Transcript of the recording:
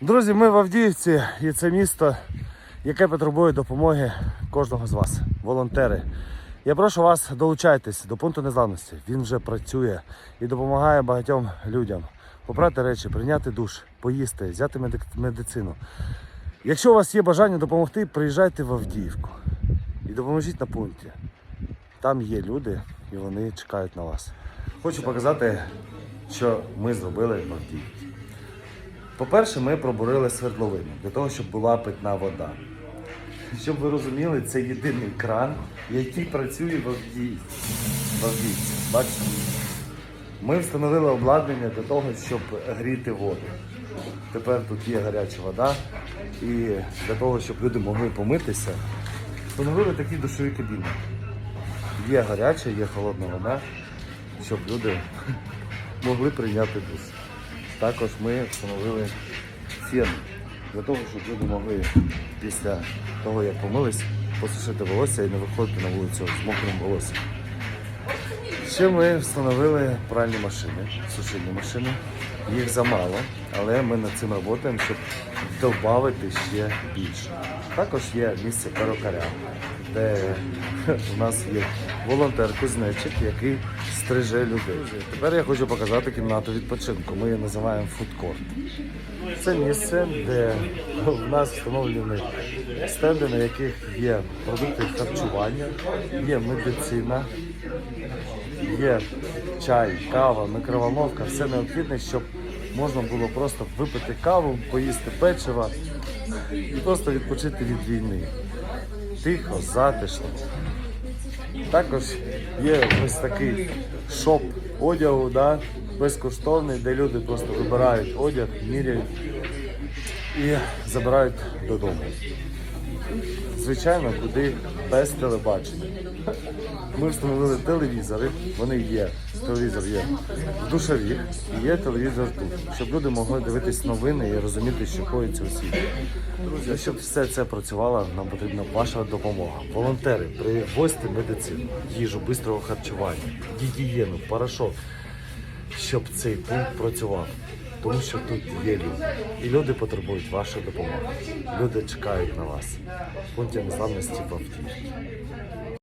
Друзі, ми в Авдіївці і це місто, яке потребує допомоги кожного з вас, волонтери. Я прошу вас долучайтесь до пункту незламності. Він вже працює і допомагає багатьом людям попрати речі, прийняти душ, поїсти, взяти медицину. Якщо у вас є бажання допомогти, приїжджайте в Авдіївку і допоможіть на пункті. Там є люди і вони чекають на вас. Хочу показати, що ми зробили в Авдіївці. По-перше, ми пробурили свердловину для того, щоб була питна вода. Щоб ви розуміли, це єдиний кран, який працює в Авдіївці. Бачите? Ми встановили обладнання для того, щоб гріти воду. Tепер тут є гаряча вода. І для того, щоб люди могли помитися, встановили такі душові кабіни. Є гаряча, є холодна вода, щоб люди могли прийняти душ. Також ми встановили фен для того, щоб люди могли після того, як помились, посушити волосся і не виходити на вулицю з мокрим волоссям. Ще ми встановили пральні машини, сушильні машини. Їх замало, але ми над цим працюємо, щоб додати ще більше. Також є місце перукаря, де у нас є волонтер-кузнечик, який стриже людей. Тепер я хочу показати кімнату відпочинку. Ми її називаємо фудкорт. Це місце, де в нас встановлені стенди, на яких є продукти харчування, є медицина, є чай, кава, микроволновка, все необхідне, щоб можна було просто випити каву, поїсти печива і просто відпочити від війни. Тихо, затишно. Також є ось такий шоп одягу, да, безкоштовний, де люди просто вибирають одяг, міряють і забирають додому. Звичайно, куди без телебачення. Ми встановили телевізори, вони є. Телевізор є в душові і є телевізор тут, щоб люди могли дивитись новини і розуміти, що коїться у світі. Друзі, щоб все це працювало, нам потрібна ваша допомога. Волонтери, привозьте медицину, їжу, бистрого харчування, гігієну, порошок, щоб цей пункт працював. Тому що тут є люди. І люди потребують вашої допомоги. Люди чекають на вас. В пункті незламності в.